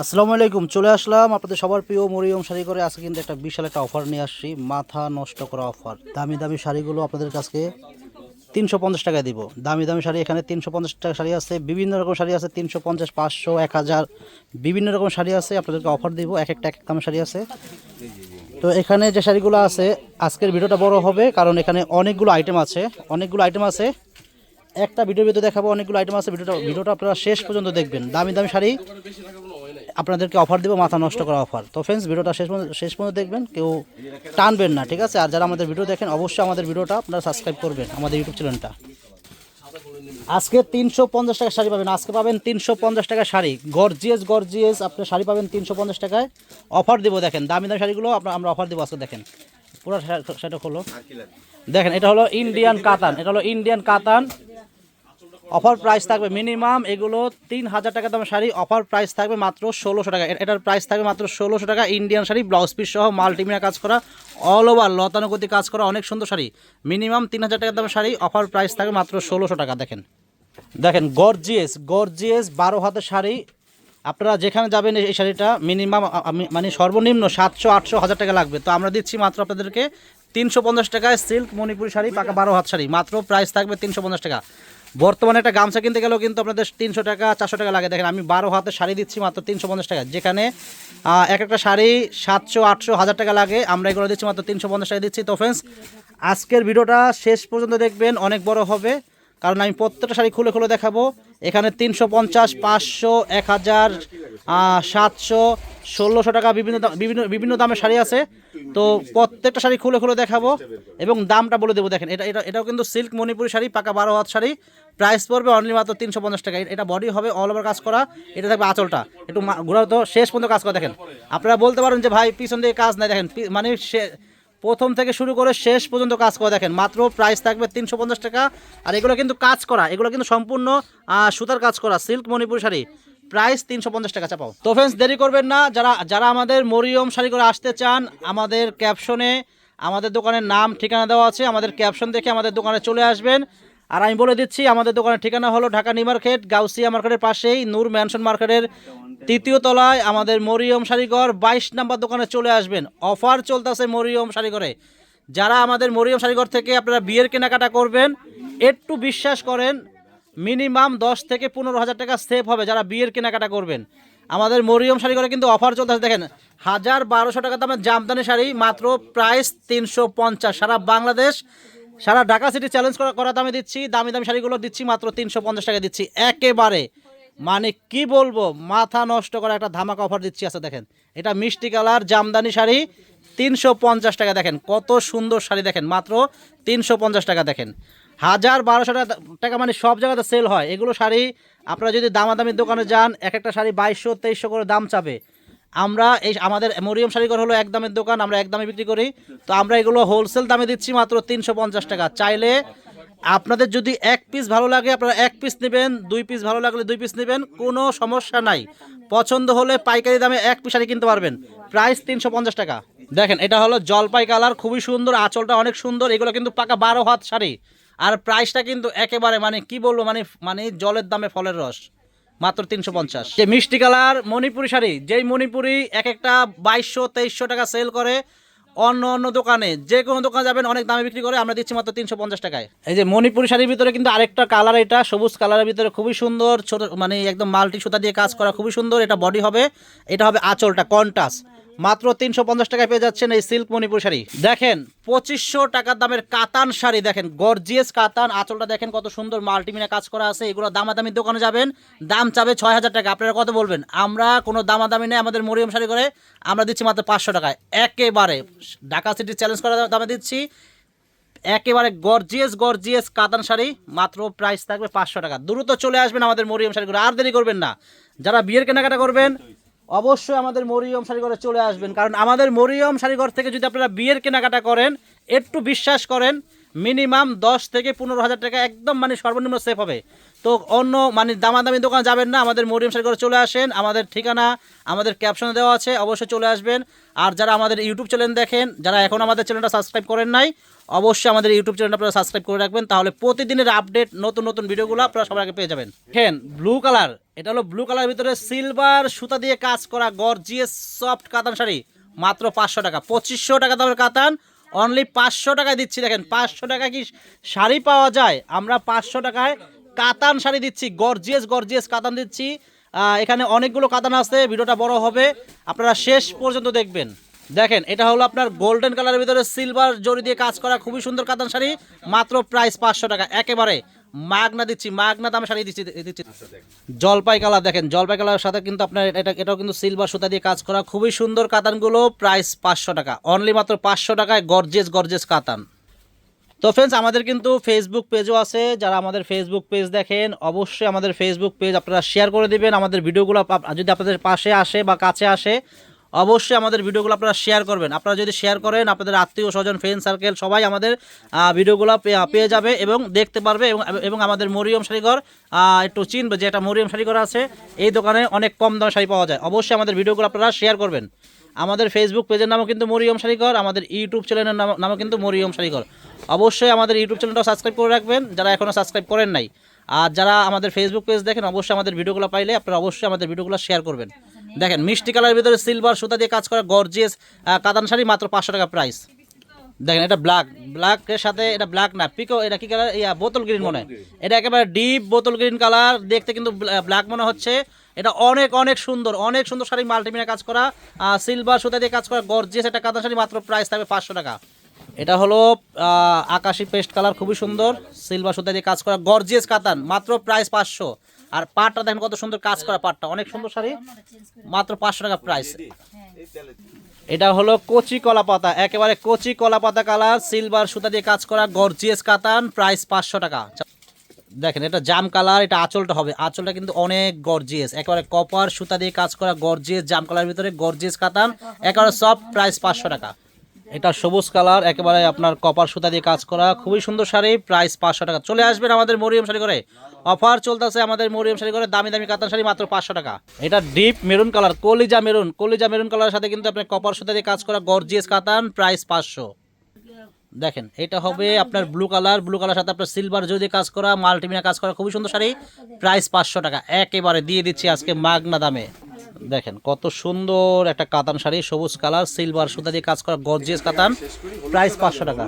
আসসালামু আলাইকুম, চলে আসলাম আপনাদের সবার প্রিয় মরিয়ম শাড়ি করে আজকে কিন্তু একটা বিশাল একটা অফার নিয়ে আসছি, মাথা নষ্ট করা অফার দামি দামি শাড়িগুলো আপনাদের কাছে তিনশো পঞ্চাশ টাকায় দিব। দামি দামি শাড়ি এখানে তিনশো পঞ্চাশ টাকা শাড়ি আছে, বিভিন্ন রকম শাড়ি আছে, তিনশো পঞ্চাশ, পাঁচশো, এক হাজার, বিভিন্ন রকম শাড়ি আছে, আপনাদেরকে অফার দিব, এক একটা, এক এক শাড়ি আছে। তো এখানে যে শাড়িগুলো আছে, আজকের ভিডিওটা বড় হবে, কারণ এখানে অনেকগুলো আইটেম আছে। অনেকগুলো আইটেম আছে, একটা ভিডিওর ভিতরে দেখাবো, অনেকগুলো আইটেম আছে, ভিডিওটা ভিডিওটা আপনারা শেষ পর্যন্ত দেখবেন। দামি দামি শাড়ি আপনাদেরকে অফার দেবো, মাথা নষ্ট করা অফার তো ফ্রেন্ডস ভিডিওটা শেষ পর্যন্ত শেষ পর্যন্ত দেখবেন, কেউ টানবেন না, ঠিক আছে? আর যারা আমাদের ভিডিও দেখেন, অবশ্যই আমাদের ভিডিওটা আপনারা সাবস্ক্রাইব করবেন, আমাদের ইউটিউব চ্যানেলটা আজকে তিনশো পঞ্চাশ টাকা শাড়ি পাবেন। আজকে পাবেন তিনশো পঞ্চাশ টাকা শাড়ি। গর্জিয়াস গর্জিয়াস আপনার শাড়ি পাবেন তিনশো পঞ্চাশ টাকায়। অফার দেবো, দেখেন, দামি দামি শাড়িগুলো আপনার আমরা অফার দেবো আজকে, দেখেন। পুরো শাড়িটা খোলো। দেখেন, এটা হলো ইন্ডিয়ান কাতান এটা হলো ইন্ডিয়ান কাতান অফার প্রাইস থাকবে মিনিমাম এগুলো তিন হাজার টাকা দামের শাড়ি। অফার প্রাইস থাকবে মাত্র ষোলোশো টাকা। এটার প্রাইস থাকবে মাত্র ষোলোশো টাকা। ইন্ডিয়ান শাড়ি ব্লাউজ পিস সহ মাল্টিমিনা কাজ করা অল ওভার লতানুগতি কাজ করা অনেক সুন্দর শাড়ি। মিনিমাম তিন হাজার টাকা দামের শাড়ি। অফার প্রাইস থাকবে মাত্র ষোলোশো টাকা। দেখেন। দেখেন গর্জিয়াস গর্জিয়াস বারো হাতের শাড়ি। আপনারা যেখানে যাবেন এই শাড়িটা মিনিমাম মানে সর্বনিম্ন সাতশো, আটশো, হাজার টাকা লাগবে। তো আমরা দিচ্ছি মাত্র আপনাদেরকে তিনশো পঞ্চাশ টাকায় সিল্ক মণিপুরি শাড়ি, পাকা বারো হাত শাড়ি। মাত্র প্রাইস থাকবে তিনশো পঞ্চাশ টাকা। বর্তমানে একটা গামছা কিনতে গেলেও কিন্তু আপনাদের তিনশো টাকা, চারশো টাকা লাগে। দেখেন, আমি বারো হাতে শাড়ি দিচ্ছি মাত্র তিনশো পঞ্চাশ টাকা। যেখানে এক একটা শাড়ি সাতশো, আটশো, হাজার টাকা লাগে। আমরা এগুলো দিচ্ছি মাত্র তিনশো পঞ্চাশ টাকা দিচ্ছি। তো ফ্রেন্ডস আজকের ভিডিওটা শেষ পর্যন্ত দেখবেন। অনেক বড় হবে। কারণ আমি প্রত্যেকটা শাড়ি খুলে খুলে দেখাবো। এখানে তিনশো পঞ্চাশ, পাঁচশো, এক হাজার সাতশো, ষোলোশো টাকা বিভিন্ন বিভিন্ন বিভিন্ন দামের শাড়ি আছে। তো প্রত্যেকটা শাড়ি খুলে খুলে দেখাবো এবং দামটা বলে দেবো। দেখেন, এটা এটা, এটাও কিন্তু সিল্ক মণিপুরি শাড়ি, পাকা বারো হাত শাড়ি। প্রাইস পড়বে অনলি মাত্র তিনশো পঞ্চাশ টাকা। এটা বডি হবে অল ওভার কাজ করা। এটা থাকবে আঁচলটা। একটু ঘোরাও তো, শেষ পর্যন্ত কাজ করা। দেখেন, আপনারা বলতে পারেন যে, ভাই, পিছন দিয়ে কাজ নাই। দেখেন মানে সে প্রথম থেকে শুরু করে শেষ পর্যন্ত কাজ করে দেখেন। মাত্র প্রাইস থাকবে তিনশো পঞ্চাশ টাকা। আর এগুলো কিন্তু কাজ করা, এগুলো কিন্তু সম্পূর্ণ সুতার কাজ করা সিল্ক মণিপুর শাড়ি। প্রাইস তিনশো পঞ্চাশ টাকা চাপাও। তো ফ্রেন্ডস দেরি করবেন না। যারা যারা আমাদের মরিয়ম শাড়ি করে আসতে চান, আমাদের ক্যাপশনে আমাদের দোকানের নাম, ঠিকানা দেওয়া আছে। আমাদের ক্যাপশন দেখে আমাদের দোকানে চলে আসবেন। আর আমি বলে দিচ্ছি, আমাদের দোকানের ঠিকানা হলো ঢাকা নিউ মার্কেট, গাউসিয়া মার্কেটের পাশেই নূর ম্যানশন মার্কেটের তৃতীয় তলায় আমাদের মরিয়ম শাড়িঘর, বাইশ নাম্বার দোকানে চলে আসবেন। অফার চলতেছে মরিয়ম শাড়িঘরে। যারা আমাদের মরিয়ম শাড়িঘর থেকে আপনারা বিয়ের কেনাকাটা করবেন, একটু বিশ্বাস করেন, মিনিমাম দশ থেকে পনেরো হাজার টাকা সেভ হবে যারা বিয়ের কেনাকাটা করবেন। আমাদের মরিয়ম শাড়িঘরে কিন্তু অফার চলতেছে, দেখেন, হাজার বারোশো টাকা দামের জামদানি শাড়ি, মাত্র প্রাইস তিনশো পঞ্চাশ। সারা বাংলাদেশ সারা ঢাকা সিটি চ্যালেঞ্জ করা করা দামে দিচ্ছি, দামি দামি শাড়িগুলো দিচ্ছি, মাত্র তিনশো পঞ্চাশ টাকা দিচ্ছি। একেবারে। মানে কি বলব, মাথা নষ্ট করা একটা ধামাকা অফার দিচ্ছি আছে দেখেন। এটা মিষ্টি কালার, জামদানি শাড়ি, তিনশো পঞ্চাশ টাকা দেখেন। কত সুন্দর শাড়ি দেখেন, মাত্র তিনশো পঞ্চাশ টাকা দেখেন। হাজার বারোশো টাকা টাকা মানে সব জায়গাতে সেল হয়। এগুলো শাড়ি আপনারা যদি দামাদামির দোকানে যান, এক একটা শাড়ি বাইশশো, তেইশশো করে দাম চাবে আমরা এই আমাদের মরিয়ম শাড়িঘর হলো এক দামের দোকান, আমরা এক দামে বিক্রি করি। তো আমরা এগুলো হোলসেল দামে দিচ্ছি মাত্র তিনশো পঞ্চাশ টাকা। চাইলে আপনাদের যদি এক পিস ভালো লাগে, আপনারা এক পিস নেবেন, দুই পিস ভালো লাগলে দুই পিস নেবেন, কোনো সমস্যা নাই। পছন্দ হলে পাইকারি দামে এক পিস শাড়ি কিনতে পারবেন। প্রাইস তিনশো পঞ্চাশ টাকা। দেখেন, এটা হলো জলপাই কালার খুবই সুন্দর, আঁচলটা অনেক সুন্দর, এগুলো কিন্তু পাকা বারো হাত শাড়ি। আর প্রাইসটা কিন্তু একেবারে মানে কি বলব মানে মানে জলের দামে ফলের রস। মাত্র তিনশো পঞ্চাশ। যে মিষ্টি কালার মণিপুরি শাড়ি, যেই মণিপুরি এক একটা বাইশশো, তেইশশো টাকা সেল করে অন্য অন্য দোকানে, যে কোনো দোকানে যাবেন, অনেক দামে বিক্রি করে আমরা দিচ্ছি মাত্র তিনশো পঞ্চাশ টাকায়। এই যে মণিপুরি শাড়ির ভিতরে কিন্তু আরেকটা কালার এটা, সবুজ কালারের ভিতরে খুবই সুন্দর, ছোট মানে একদম মাল্টি সুতা দিয়ে কাজ করা খুবই সুন্দর, এটা বডি হবে, এটা হবে আঁচলটা কন্টাস মাত্র তিনশো পঞ্চাশ টাকায় পেয়ে যাচ্ছেন এই সিল্ক মণিপুর শাড়ি। দেখেন, পঁচিশশো টাকার দামের কাতান শাড়ি, দেখেন গর্জিয়াস কাতান। আঁচলটা দেখেন কত সুন্দর, মাল্টিমিনা কাজ করা আছে। এগুলো দামাদামি দোকানে যাবেন, দাম চাবে ছয় হাজার টাকা। আপনারা কত বলবেন? আমরা কোনো দামাদামি নেই আমাদের মরিয়ম শাড়ি করে। আমরা দিচ্ছি মাত্র পাঁচশো টাকায়। একেবারে ঢাকা সিটি চ্যালেঞ্জ করা দামে দিচ্ছি। একেবারে গর্জিয়াস গর্জিয়াস কাতান শাড়ি। মাত্র প্রাইস থাকবে পাঁচশো টাকা। দ্রুত চলে আসবেন আমাদের মরিয়ম শাড়ি করে আর দেরি করবেন না। যারা বিয়ের কেনাকাটা করবেন অবশ্যই আমাদের মরিয়ম শাড়িঘরে চলে আসবেন। কারণ আমাদের মরিয়ম শাড়িঘর থেকে যদি আপনারা বিয়ের কেনাকাটা করেন, একটু বিশ্বাস করেন, মিনিমাম দশ থেকে পনেরো হাজার টাকা একদম মানে সর্বনিম্ন সেফ হবে। তো অন্য মানে দামাদামি দোকান যাবেন না, আমাদের মরিয়ম করে চলে আসেন, আমাদের ঠিকানা, আমাদের ক্যাপশনে দেওয়া আছে, অবশ্যই চলে আসবেন। আর যারা আমাদের ইউটিউব চ্যানেল দেখেন, যারা এখন আমাদের চ্যানেলটা সাবস্ক্রাইব করেন নাই, অবশ্যই আমাদের ইউটিউব চ্যানেলটা আপনারা সাবস্ক্রাইব করে রাখবেন, তাহলে প্রতিদিনের আপডেট নতুন নতুন ভিডিওগুলো আপনারা সবার আগে পেয়ে যাবেন। দেখেন ব্লু কালার এটা হলো ব্লু কালারের ভিতরে সিলভার সুতা দিয়ে কাজ করা গর্জিয়াস সফট কাতান শাড়ি, মাত্র পাঁচশো টাকা, পঁচিশশো টাকা দামের কাতান অনলি পাঁচশো টাকায় দিচ্ছি, দেখেন, পাঁচশো টাকা কি শাড়ি পাওয়া যায়? আমরা পাঁচশো টাকায় কাতান শাড়ি দিচ্ছি গর্জিয়াস গর্জিয়াস কাতান দিচ্ছি। এখানে অনেকগুলো কাতান আছে ভিডিওটা বড় হবে। আপনারা শেষ পর্যন্ত দেখবেন। দেখেন এটা হলো আপনার গোল্ডেন কালারের ভিতরে সিলভার জড়ি দিয়ে কাজ করা খুবই সুন্দর কাতান শাড়ি মাত্র প্রাইস পাঁচশো টাকা। একেবারে মাগনা দিচ্ছি মাগনা দামে শাড়ি দিচ্ছি দিচ্ছি। জলপাই কালার দেখেন জলপাই কালার সাথে কিন্তু আপনার এটা এটাও কিন্তু সিলভার সুতা দিয়ে কাজ করা খুবই সুন্দর কাতানগুলো প্রাইস পাঁচশো টাকা। অনলি মাত্র পাঁচশো টাকায় গর্জেস গর্জেস কাতান। তো ফ্রেন্ডস আমাদের কিন্তু ফেসবুক পেজও আছে। যারা আমাদের ফেসবুক পেজ দেখেন, অবশ্যই আমাদের ফেসবুক পেজ আপনারা শেয়ার করে দিবেন। আমাদের ভিডিওগুলো যদি আপনাদের পাশে আসে বা কাছে আসে অবশ্যই আমাদের ভিডিওগুলো আপনারা শেয়ার করবেন। আপনারা যদি শেয়ার করেন, আপনাদের আত্মীয় স্বজন ফ্রেন্ড সার্কেল সবাই আমাদের ভিডিওগুলো পেয়ে যাবে এবং দেখতে পারবে এবং আমাদের মরিয়ম শাড়িঘর একটু চিনবে যে একটা মরিয়ম শাড়িঘর আছে। এই দোকানে অনেক কম দামে শাড়ি পাওয়া যায়। অবশ্যই আমাদের ভিডিওগুলো আপনারা শেয়ার করবেন। আমাদের ফেসবুক পেজের নামও কিন্তু মরিয়ম শাড়িঘর, আমাদের ইউটিউব চ্যানেলের নাম নামও কিন্তু মরিয়ম শাড়িঘর। অবশ্যই আমাদের ইউটিউব চ্যানেলটা সাবস্ক্রাইব করে রাখবেন, যারা এখনও সাবস্ক্রাইব করেন নাই। আর যারা আমাদের ফেসবুক পেজ দেখেন, অবশ্যই আমাদের ভিডিওগুলো পাইলে আপনারা অবশ্যই আমাদের ভিডিওগুলো শেয়ার করবেন। দেখেন, মিষ্টি কালারের ভিতরে সিলভার সুতা দিয়ে কাজ করা গর্জিয়াস কাতান শাড়ি মাত্র পাঁচশো টাকা প্রাইস দেখেন, এটা ব্ল্যাক ব্ল্যাকের সাথে এটা ব্ল্যাক না পিকো এটা কি কালার ইয়া বোতল গ্রিন মনে। এটা একেবারে ডিপ বোতল গ্রিন কালার দেখতে কিন্তু ব্ল্যাক মনে হচ্ছে। এটা অনেক অনেক সুন্দর অনেক সুন্দর শাড়ি মাল্টিমিনা কাজ করা সিলভার সুতা দিয়ে কাজ করা গর্জিয়াস একটা কাতান শাড়ি মাত্র প্রাইস থাকবে পাঁচশো টাকা। এটা হলো আকাশি পেস্ট কালার খুবই সুন্দর। সিলভার সুতা দিয়ে কাজ করা গর্জিয়াস কাতান, মাত্র প্রাইস পাঁচশো। আর পাটটা দেখেন কত সুন্দর কাজ করা পাটটা অনেক সুন্দর শাড়ি মাত্র পাঁচশো টাকা প্রাইস এটা হলো কচি কলা পাতা একেবারে কচি কলা পাতা কালার সিলভার সুতা দিয়ে কাজ করা গর্জিয়াস কাতান প্রাইস পাঁচশো টাকা। দেখেন এটা জাম কালার এটা আঁচলটা হবে। আঁচলটা কিন্তু অনেক গর্জিয়াস একেবারে কপার সুতা দিয়ে কাজ করা গর্জিয়াস জাম কালার ভিতরে গর্জিয়াস কাতান একেবারে সব প্রাইস পাঁচশো টাকা। এটা সবুজ কালার, একেবারে আপনার কপার সুতা দিয়ে কাজ করা, খুবই সুন্দর শাড়ি প্রাইস পাঁচশো টাকা। চলে আসবেন আমাদের মরিয়ম শাড়ি করে অফার চলতেছে আমাদের মরিয়ম শাড়ি করে দামি দামি কাতান শাড়ি মাত্র পাঁচশো টাকা। এটা ডিপ মেরুন কালার কলিজা মেরুন কলিজা মেরুন কালারের সাথে কিন্তু আপনার কপার সুতা দিয়ে কাজ করা গর্জিয়াস কাতান প্রাইস পাঁচশো। দেখেন, এটা হবে আপনার ব্লু কালার ব্লু কালার সাথে আপনার সিলভার যদি কাজ করা মাল্টিমিনা কাজ করা, খুবই সুন্দর শাড়ি প্রাইস পাঁচশো টাকা। একেবারে দিয়ে দিচ্ছি আজকে মাগনা দামে। দেখেন, কত সুন্দর একটা কাতান শাড়ি, সবুজ কালার সিলভার সুতা দিয়ে কাজ করা গর্জিয়াস কাতান। প্রাইস পাঁচশো টাকা।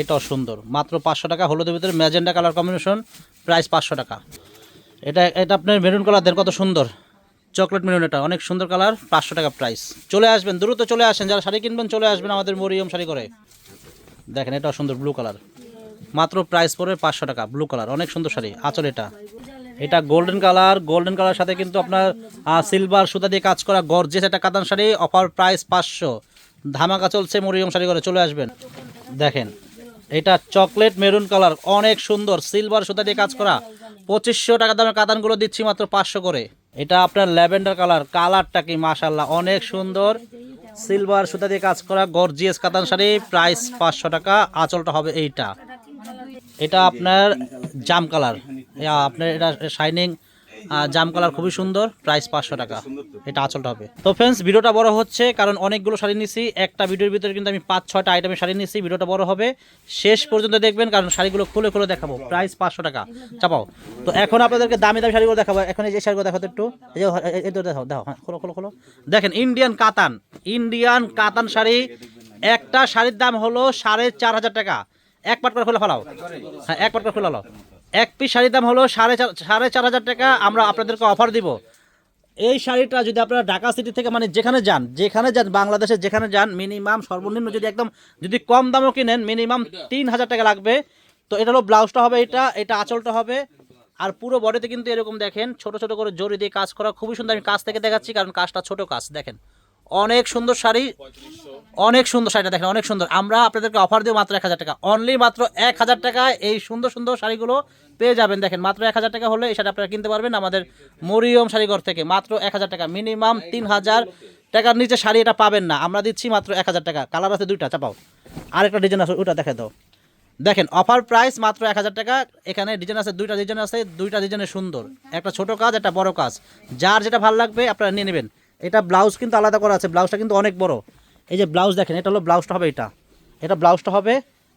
এটাও সুন্দর, মাত্র পাঁচশো টাকা, হলুদের ভিতরে ম্যাজেন্ডা কালার কম্বিনেশন প্রাইস পাঁচশো টাকা। এটা এটা আপনার মেরুন কালার দেন কত সুন্দর। চকলেট মেরুন এটা, অনেক সুন্দর কালার, পাঁচশো টাকা প্রাইস চলে আসবেন, দ্রুত চলে আসেন, যারা শাড়ি কিনবেন, চলে আসবেন আমাদের মরিয়ম শাড়ি করে। দেখেন, এটাও সুন্দর ব্লু কালার মাত্র প্রাইস পড়বে পাঁচশো টাকা ব্লু কালার অনেক সুন্দর শাড়ি, আচল এটা। এটা গোল্ডেন কালার গোল্ডেন কালার সাথে কিন্তু আপনার সিলভার সুতা দিয়ে কাজ করা গর্জেস একটা কাতান শাড়ি অফার প্রাইস পাঁচশো। ধামাকা চলছে মরিয়ম শাড়ি করে চলে আসবেন। দেখেন, এটা চকলেট মেরুন কালার অনেক সুন্দর সিলভার সুতা দিয়ে কাজ করা। পঁচিশশো টাকা দামের কাতানগুলো দিচ্ছি মাত্র পাঁচশো করে। এটা আপনার ল্যাভেন্ডার কালার কালারটা কি মাশাল্লাহ অনেক সুন্দর। সিলভার সুতা দিয়ে কাজ করা গর্জিয়াস কাতান শাড়ি প্রাইস পাঁচশো টাকা, আঁচলটা হবে এইটা। এটা আপনার জাম কালার আপনার এটা শাইনিং জাম কালার খুবই সুন্দর প্রাইস পাঁচশো টাকা। এটা আঁচলটা হবে। তো ফ্রেন্ডস ভিডিওটা বড় হচ্ছে কারণ অনেকগুলো শাড়ি নিছি। একটা ভিডিওর ভিতরে কিন্তু আমি পাঁচ ছয়টা আইটেমের শাড়ি নিছি। ভিডিওটা বড় হবে। শেষ পর্যন্ত দেখবেন কারণ শাড়িগুলো খুলে খুলে দেখাবো। প্রাইস পাঁচশো টাকা। চাপাও। তো এখন আপনাদেরকে দামি দামি শাড়িগুলো দেখাবো। এখন এই যে শাড়িগুলো দেখাতো একটু। এই তো দেখাও দেখো হ্যাঁ খোলো খোলো খোলো। দেখেন ইন্ডিয়ান কাতান ইন্ডিয়ান কাতান শাড়ি। একটা শাড়ির দাম হলো সাড়ে চার হাজার টাকা। এক পাট করে খুলে ফেলাও। হ্যাঁ এক পাট করে ফেলাও এক পিস শাড়ির দাম হলো সাড়ে চার সাড়ে চার হাজার টাকা, আমরা আপনাদেরকে অফার দিব। এই শাড়িটা যদি আপনারা ঢাকা সিটি থেকে মানে যেখানে যান যেখানে যান, বাংলাদেশে যেখানে যান মিনিমাম সর্বনিম্ন যদি একদম যদি কম দামও কিনেন মিনিমাম তিন হাজার টাকা লাগবে। তো এটা হলো ব্লাউজটা হবে এটা এটা আঁচলটা হবে। আর পুরো বডিতে কিন্তু এরকম দেখেন, ছোট ছোট করে জড়ি দিয়ে কাজ করা, খুবই সুন্দর। আমি কাজ থেকে দেখাচ্ছি, কারণ কাজটা ছোট কাজ, দেখেন। অনেক সুন্দর শাড়ি। অনেক সুন্দর শাড়িটা দেখেন, অনেক সুন্দর। আমরা আপনাদেরকে অফার দিই মাত্র এক হাজার টাকা। অনলি মাত্র এক হাজার টাকায় এই সুন্দর সুন্দর শাড়িগুলো পেয়ে যাবেন। দেখেন, মাত্র এক হাজার টাকা হলে এই শাড়ি আপনারা কিনতে পারবেন আমাদের মরিয়ম শাড়িঘর থেকে। মাত্র এক হাজার টাকা মিনিমাম তিন হাজার টাকার নিচে শাড়ি এটা পাবেন না। আমরা দিচ্ছি মাত্র এক হাজার টাকা। কালার আছে দুইটা, চাপাও। আরেকটা ডিজাইন আছে, ওটা দেখে দাও। দেখেন অফার প্রাইস মাত্র এক হাজার টাকা। এখানে ডিজাইন আছে, দুইটা ডিজাইন আছে, দুইটা ডিজাইনের সুন্দর। একটা ছোট কাজ, একটা বড় কাজ। যার যেটা ভালো লাগবে আপনারা নিয়ে নেবেন। এটা ব্লাউজ কিন্তু আলাদা করা আছে ব্লাউজটা কিন্তু অনেক বড়। এই যে ব্লাউজ দেখেন, এটা হলো ব্লাউজটা হবে এটা। এটা ব্লাউজটা হবে,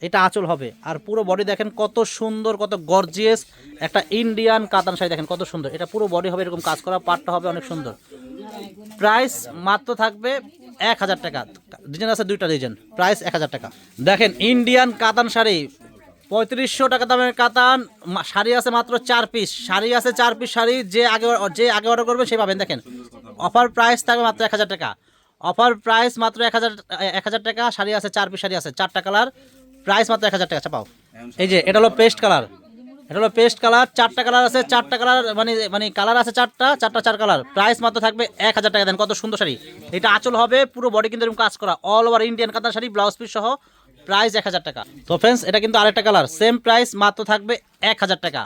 এটা আঁচল হবে। আর পুরো বডি দেখেন কত সুন্দর, কত গর্জিয়াস একটা ইন্ডিয়ান কাতান শাড়ি দেখেন, কত সুন্দর। এটা পুরো বডি হবে, এরকম কাজ করা, পাটটা হবে অনেক সুন্দর। প্রাইস মাত্র থাকবে এক হাজার টাকা। ডিজাইন আছে দুইটা ডিজাইন প্রাইস এক হাজার টাকা। দেখেন ইন্ডিয়ান কাতান শাড়ি, পঁয়ত্রিশশো টাকা দামের কাতান শাড়ি আছে মাত্র চার পিস শাড়ি আছে চার পিস শাড়ি, যে আগে যে আগে অর্ডার করবে, সে পাবেন। দেখেন অফার প্রাইস থাকবে মাত্র এক হাজার টাকা। অফার প্রাইস মাত্র এক হাজার এক হাজার টাকা, শাড়ি আছে, চার পিস শাড়ি আছে, চারটা কালার। প্রাইস মাত্র এক হাজার টাকা চাপাও এই যে, এটা হলো পেস্ট কালার। এটা হলো পেস্ট কালার, চারটা কালার আছে, চারটা কালার মানে মানে কালার আছে চারটা চারটা, চার কালার। প্রাইস মাত্র থাকবে এক হাজার টাকা, দেন কত সুন্দর শাড়ি। এটা আঁচল হবে, পুরো বডি কিন্তু এরকম কাজ করা। অল ওভার ইন্ডিয়ান কাতার শাড়ি ব্লাউজ পিস সহ, প্রাইস এক হাজার টাকা। তো ফ্রেন্ডস এটা কিন্তু আরেকটা কালার। সেম প্রাইস মাত্র থাকবে এক হাজার টাকা।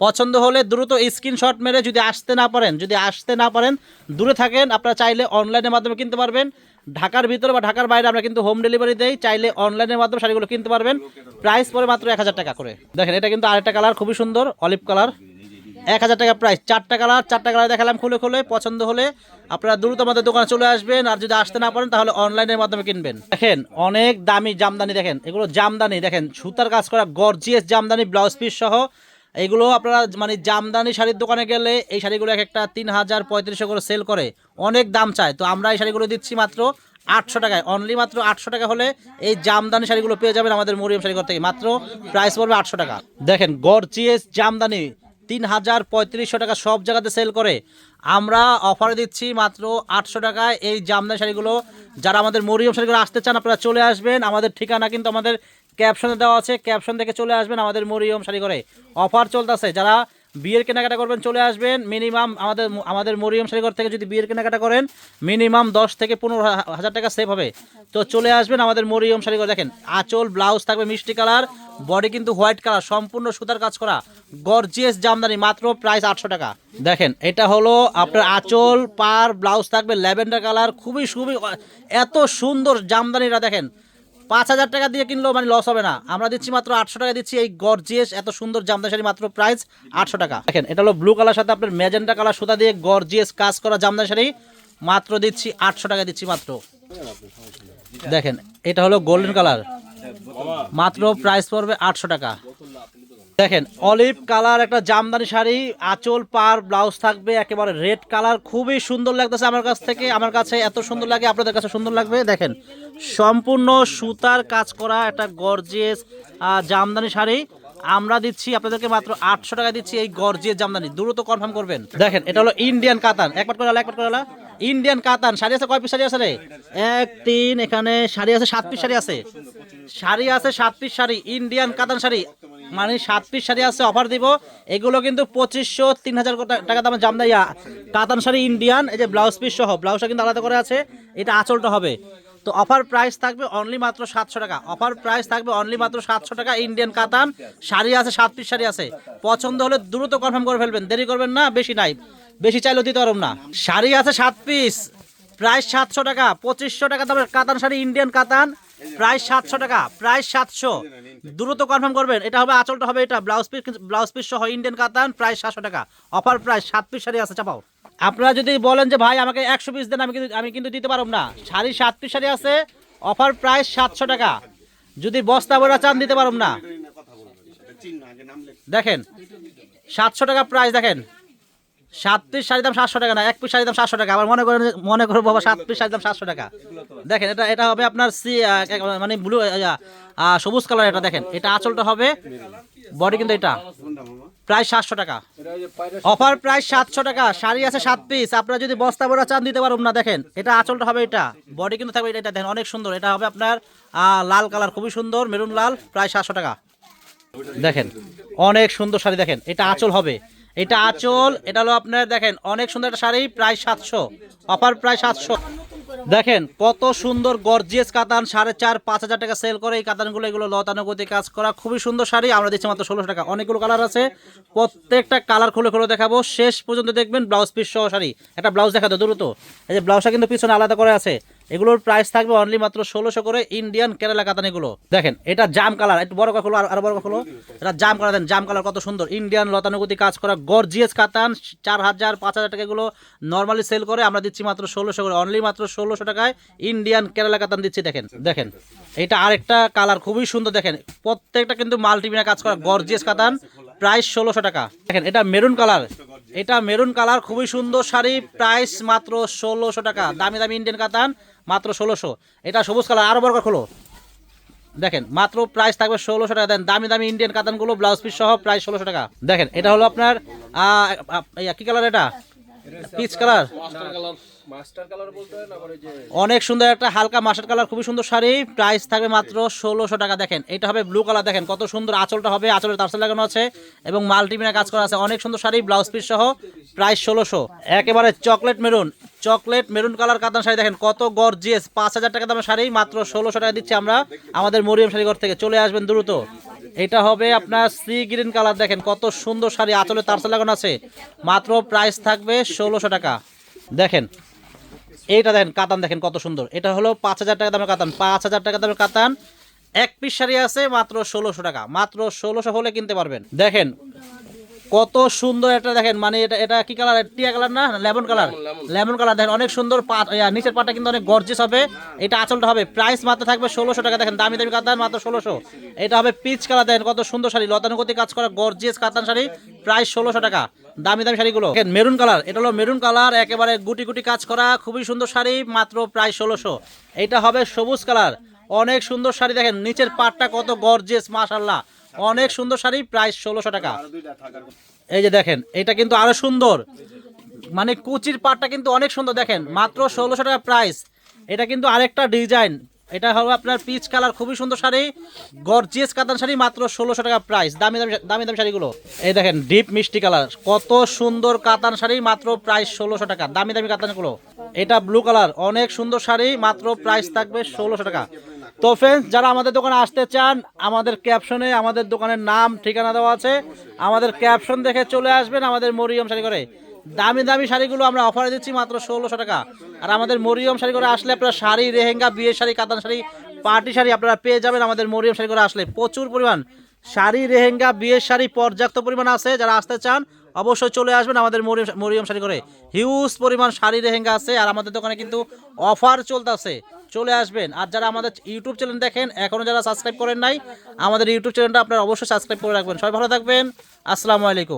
পছন্দ হলে দ্রুত স্ক্রিনশট মেরে যদি আসতে না পারেন, যদি আসতে না পারেন, দূরে থাকেন। আপনারা চাইলে অনলাইনের মাধ্যমে কিনতে পারবেন। ঢাকার ভিতরে বা ঢাকার বাইরে আমরা কিন্তু হোম ডেলিভারি দেই। চাইলে অনলাইনের মাধ্যমে শাড়িগুলো কিনতে পারবেন। প্রাইস পরে মাত্র এক হাজার টাকা করে। দেখেন, এটা কিন্তু আরেকটা কালার, খুবই সুন্দর, অলিভ কালার। এক হাজার টাকা প্রাইস। চারটা কালার চারটা কালার দেখালাম খুলে খুলে, পছন্দ হলে আপনারা দ্রুত আমাদের দোকানে চলে আসবেন। আর যদি আসতে না পারেন, তাহলে অনলাইনের মাধ্যমে কিনবেন। দেখেন, অনেক দামি জামদানি, দেখেন, এগুলো জামদানি, দেখেন, সুতার কাজ করা গর্জিয়াস জামদানি ব্লাউজ পিস সহ এগুলো আপনারা মানে জামদানি শাড়ির দোকানে গেলে এই শাড়িগুলো এক একটা তিন হাজার পঁয়ত্রিশশো করে সেল করে। অনেক দাম চায়। তো আমরা এই শাড়িগুলো দিচ্ছি মাত্র আটশো টাকায়। অনলি মাত্র আটশো টাকা হলে এই জামদানি শাড়িগুলো পেয়ে যাবেন আমাদের মরিয়ম শাড়িঘর থেকে। মাত্র প্রাইস পড়বে আটশো টাকা। দেখেন গর্জিয়াস জামদানি। তিন হাজার পঁয়ত্রিশশো টাকা সব জায়গাতে সেল করে। আমরা অফারে দিচ্ছি মাত্র আটশো টাকায় এই জামদানি শাড়িগুলো। যারা আমাদের মরিয়ম শাড়িগুলো আসতে চান, আপনারা চলে আসবেন। আমাদের ঠিকানা কিন্তু আমাদের ক্যাপশনে দেওয়া আছে ক্যাপশন থেকে চলে আসবেন আমাদের মরিয়ম শাড়ি করে অফার চলতেছে, যারা বিয়ের কেনাকাটা করবেন চলে আসবেন। মিনিমাম আমাদের আমাদের মরিয়ম শাড়িঘর থেকে যদি বিয়ের কেনাকাটা করেন মিনিমাম দশ থেকে পনেরো হাজার টাকা সেভ হবে। তো চলে আসবেন আমাদের মরিয়ম শাড়িঘর দেখেন, আঁচল ব্লাউজ থাকবে মিষ্টি কালার বডি কিন্তু হোয়াইট কালার, সম্পূর্ণ সুতার কাজ করা গর্জিয়াস জামদানি, মাত্র প্রাইস আটশো টাকা। দেখেন, এটা হলো আপনার আঁচল, পার ব্লাউজ থাকবে, ল্যাভেন্ডার কালার, খুবই খুবই এত সুন্দর জামদানিরা, দেখেন পাঁচ হাজার টাকা দিয়ে কিনলেও মানে লস হবে না। আমরা দিচ্ছি মাত্র আটশো টাকা, দিচ্ছি এই গর্জিয়াস এত সুন্দর জামদা শাড়ি মাত্র প্রাইস আটশো টাকা। দেখেন, এটা হলো ব্লু কালার সাথে আপনার ম্যাজেন্টা কালার সুতা দিয়ে গর্জিয়াস কাজ করা জামদা শাড়ি মাত্র দিচ্ছি আটশো টাকা, দিচ্ছি মাত্র। দেখেন, এটা হলো গোল্ডেন কালার মাত্র প্রাইস পড়বে আটশো টাকা। দেখেন অলিভ কালার একটা জামদানি শাড়ি আঁচল পার ব্লাউজ থাকবে একেবারে রেড কালার খুবই সুন্দর লাগতেছে আমার কাছ থেকে আমার কাছে এত সুন্দর লাগে আপনাদের কাছে সুন্দর লাগবে। দেখেন সম্পূর্ণ সুতার কাজ করা একটা গর্জিয়াস জামদানি শাড়ি। আমরা দিচ্ছি আপনাদেরকে মাত্র আটশো টাকা দিচ্ছি এই গর্জিয়াস জামদানি। দ্রুত কনফার্ম করবেন। দেখেন এটা হলো ইন্ডিয়ান কাতান। একবার করে আলা, এক করে ইন্ডিয়ান কাতান শাড়ি আছে কয় পিস শাড়ি আছে রে? এক তিন এখানে শাড়ি আছে সাত পিস শাড়ি আছে। শাড়ি আছে সাত পিস শাড়ি ইন্ডিয়ান কাতান শাড়ি। মানে সাত পিস শাড়ি আছে অফার দিব। এগুলো কিন্তু পঁচিশশো, তিন হাজার টাকা দামের জামদাইয়া কাতান শাড়ি ইন্ডিয়ান এই যে ব্লাউজ পিস সহ। ব্লাউজটা কিন্তু আলাদা করে আছে, এটা আঁচলটা হবে। তো অফার প্রাইস থাকবে অনলি মাত্র সাতশো টাকা। অফার প্রাইস থাকবে অনলি মাত্র সাতশো টাকা ইন্ডিয়ান কাতান। শাড়ি আছে, সাত পিস শাড়ি আছে। পছন্দ হলে দ্রুত কনফার্ম করে ফেলবেন। দেরি করবেন না, বেশি নাই। বেশি চাইলেও দিতে পারব না। শাড়ি আছে সাত পিস প্রাইস সাতশো টাকা, পঁচিশশো টাকা দামের কাতান শাড়ি ইন্ডিয়ান কাতান। প্রাইস সাতশো টাকা, প্রায় সাতশো। দ্রুত কনফার্ম করবেন, এটা হবে আঁচলটা হবে এটা ব্লাউজ পিস ব্লাউজ পিস সহ ইন্ডিয়ান কাতান, প্রায় সাতশো টাকা। অফার প্রায় সাত পিস শাড়ি আছে, চাপাও। আপনারা যদি বলেন যে, ভাই, আমাকে একশো পিস দেন, আমি কিন্তু আমি কিন্তু দিতে পারব না। শাড়ি সাত পিস শাড়ি আছে অফার প্রায় সাতশো টাকা। যদি বস্তা বড়া চান, দিতে পারব না। দেখেন, সাতশো টাকা প্রাইস দেখেন। সাত পিস শাড়ির দাম সাতশো টাকা না, এক পিস শাড়ির দাম সাতশো টাকা। আবার মনে করেন মনে করব বাবা সাত পিস শাড়ির দাম সাতশো টাকা। দেখেন, এটা এটা হবে আপনার সি মানে ব্লু সবুজ কালার এটা দেখেন। এটা আঁচলটা হবে বডি কিন্তু এটা। প্রায় সাতশো টাকা। অফার প্রাইস সাতশো টাকা। শাড়ি আছে সাত পিস। আপনারা যদি বস্তা বড়া চান, দিতে পারুন না, দেখেন। এটা আঁচলটা হবে এটা। বডি কিন্তু থাকবে এটা দেখেন, অনেক সুন্দর। এটা হবে আপনার লাল কালার, খুবই সুন্দর, মেরুন লাল, প্রায় সাতশো টাকা। দেখেন, অনেক সুন্দর শাড়ি দেখেন। এটা আঁচল হবে। এটা আঁচল, এটা হলো আপনার দেখেন, অনেক সুন্দর একটা শাড়ি, প্রায় সাতশো। অফার প্রায় সাতশো। দেখেন, কত সুন্দর গর্জিয়াস কাতান, সাড়ে চার, পাঁচ হাজার টাকা সেল করে এই কাতানগুলো, এগুলো লতানুগতি কাজ করা, খুবই সুন্দর শাড়ি। আমরা দিচ্ছি মাত্র ষোলোশো টাকা। অনেকগুলো কালার আছে। প্রত্যেকটা কালার খুলে খুলে দেখাবো। শেষ পর্যন্ত দেখবেন ব্লাউজ পিস সহ শাড়ি। একটা ব্লাউজ দেখা দাও দ্রুত এই যে ব্লাউজটা কিন্তু পিছনে আলাদা করে আছে। এগুলোর প্রাইস থাকবে অনলি মাত্র ষোলোশো করে ইন্ডিয়ান কেরালা কাতান এগুলো দেখেন, এটা জাম কালার একটু বড় কাকুলো আর আরও বড় কাকুলো এটা জাম কালার দেন জাম কালার কত সুন্দর। ইন্ডিয়ান লতানুগতি কাজ করা গর্জিয়াস কাতান, চার হাজার, পাঁচ হাজার টাকা এগুলো নর্মালি সেল করে, আমরা দিচ্ছি মাত্র ষোলোশো করে অনলি মাত্র ষোলোশো টাকায় ইন্ডিয়ান কেরালা কাতান দিচ্ছি, দেখেন দেখেন। এটা আরেকটা কালার খুবই সুন্দর, দেখেন। প্রত্যেকটা কিন্তু মাল্টিমিনা কাজ করা গর্জিয়াস কাতান প্রাইস ষোলোশো টাকা। দেখেন, এটা মেরুন কালার এটা মেরুন কালার খুবই সুন্দর শাড়ি প্রাইস মাত্র ষোলোশো টাকা। দামি দামি ইন্ডিয়ান কাতান। মাত্র ষোলোশো। এটা সবুজ কালার আরও করে খোলো। দেখেন, মাত্র প্রাইস থাকবে ষোলোশো টাকা। দেন দামি দামি ইন্ডিয়ান কাতানগুলো ব্লাউজ পিস সহ প্রাইস ষোলোশো টাকা। দেখেন, এটা হলো আপনার কি কালার এটা? পিচ কালার অনেক সুন্দর একটা হালকা মাস্টার কালার খুবই সুন্দর শাড়ি। প্রাইস থাকবে মাত্র ষোলোশো টাকা দেখেন এটা হবে ব্লু কালার দেখেন কত সুন্দর আঁচলটা হবে আঁচলের তারসেল লাগানো আছে এবং মাল্টিমিনা কাজ করা আছে অনেক সুন্দর শাড়ি ব্লাউজ পিস সহ প্রাইস ষোলোশো। একেবারে chocolate maroon chocolate maroon colour কাতান শাড়ি দেখেন কত গর্জিয়াস পাঁচ হাজার টাকা দামের শাড়ি মাত্র ষোলোশো টাকা দিচ্ছি আমরা আমাদের মরিয়ম শাড়িঘর থেকে। চলে আসবেন দ্রুত। এটা হবে আপনার সি গ্রিন কালার দেখেন কত সুন্দর শাড়ি, আঁচলে তার লাগানো আছে। মাত্র প্রাইস থাকবে ষোলোশো টাকা। দেখেন, এইটা দেখেন কাতান, দেখেন কত সুন্দর। এটা হলো পাঁচ হাজার টাকা দামের কাতান, পাঁচ হাজার টাকা দামের কাতান। এক পিস শাড়ি আছে মাত্র ষোলোশো টাকা, মাত্র ষোলোশো হলে কিনতে পারবেন। দেখেন কত সুন্দর একটা দেখেন মানে এটা এটা কি কালার টিয়া কালার না? লেমন কালার লেমন কালার দেখেন অনেক সুন্দর পাট নিচের পাটটা কিন্তু অনেক গর্জেস হবে। এটা আঁচলটা হবে প্রাইস মাত্র থাকবে ষোলোশো টাকা দেখেন দামি দামি কাতান মাত্র ষোলোশো। এটা হবে পিচ কালার দেখেন কত সুন্দর শাড়ি লতানুগতি কাজ করা গর্জিয়াস কাতান শাড়ি প্রাইস ষোলোশো টাকা দামি দামি শাড়িগুলো। দেখেন মেরুন কালার এটা হলো মেরুন কালার একেবারে গুটি গুটি কাজ করা খুবই সুন্দর শাড়ি মাত্র প্রায় ষোলোশো। এটা হবে সবুজ কালার অনেক সুন্দর শাড়ি দেখেন নিচের পাটটা কত গর্জিয়াস মাশাল্লাহ অনেক সুন্দর শাড়ি প্রাইস ষোলোশো টাকা। এই যে দেখেন এটা কিন্তু আরও সুন্দর। মানে কুচির পাটটা কিন্তু অনেক সুন্দর দেখেন মাত্র ষোলোশো টাকা প্রাইস। এটা কিন্তু আরেকটা ডিজাইন। এটা হলো আপনার পিচ কালার খুবই সুন্দর শাড়ি। গর্জিয়াস কাতান শাড়ি মাত্র ষোলোশো টাকা প্রাইস। দামি দামি দামি দামি শাড়িগুলো। এই দেখেন ডিপ মিষ্টি কালার। কত সুন্দর কাতান শাড়ি মাত্র প্রাইস ষোলোশো টাকা। দামি দামি কাতানগুলো। এটা ব্লু কালার। অনেক সুন্দর শাড়ি মাত্র প্রাইস থাকবে ষোলোশো টাকা। তো ফ্রেন্ডস যারা আমাদের দোকানে আসতে চান, আমাদের ক্যাপশনে আমাদের দোকানের নাম, ঠিকানা দেওয়া আছে। আমাদের ক্যাপশন দেখে চলে আসবেন আমাদের মরিয়ম শাড়ি করে দামি দামি শাড়িগুলো আমরা অফারে দিচ্ছি মাত্র ষোলোশো টাকা। আর আমাদের মরিয়ম শাড়ি করে আসলে আপনারা শাড়ি রেহেঙ্গা বিয়ের শাড়ি, কাতান শাড়ি, পার্টি শাড়ি আপনারা পেয়ে যাবেন আমাদের মরিয়ম শাড়ি করে আসলে। প্রচুর পরিমাণ শাড়ি রেহেঙ্গা বিয়ের শাড়ি পর্যাপ্ত পরিমাণ আছে। যারা আসতে চান, অবশ্যই চলে আসবেন আমাদের মরিয়ম মরিয়ম শাড়ি করে হিউজ পরিমাণ শাড়ি রেহেঙ্গা আছে। আর আমাদের দোকানে কিন্তু অফার চলতেছে। চলে আসবেন। আর যারা আমাদের ইউটিউব চ্যানেল দেখেন এখনও যারা সাবস্ক্রাইব করেন নাই, আমাদের ইউটিউব চ্যানেলটা আপনারা অবশ্যই সাবস্ক্রাইব করে রাখবেন। সবাই ভালো থাকবেন। আসসালামু আলাইকুম।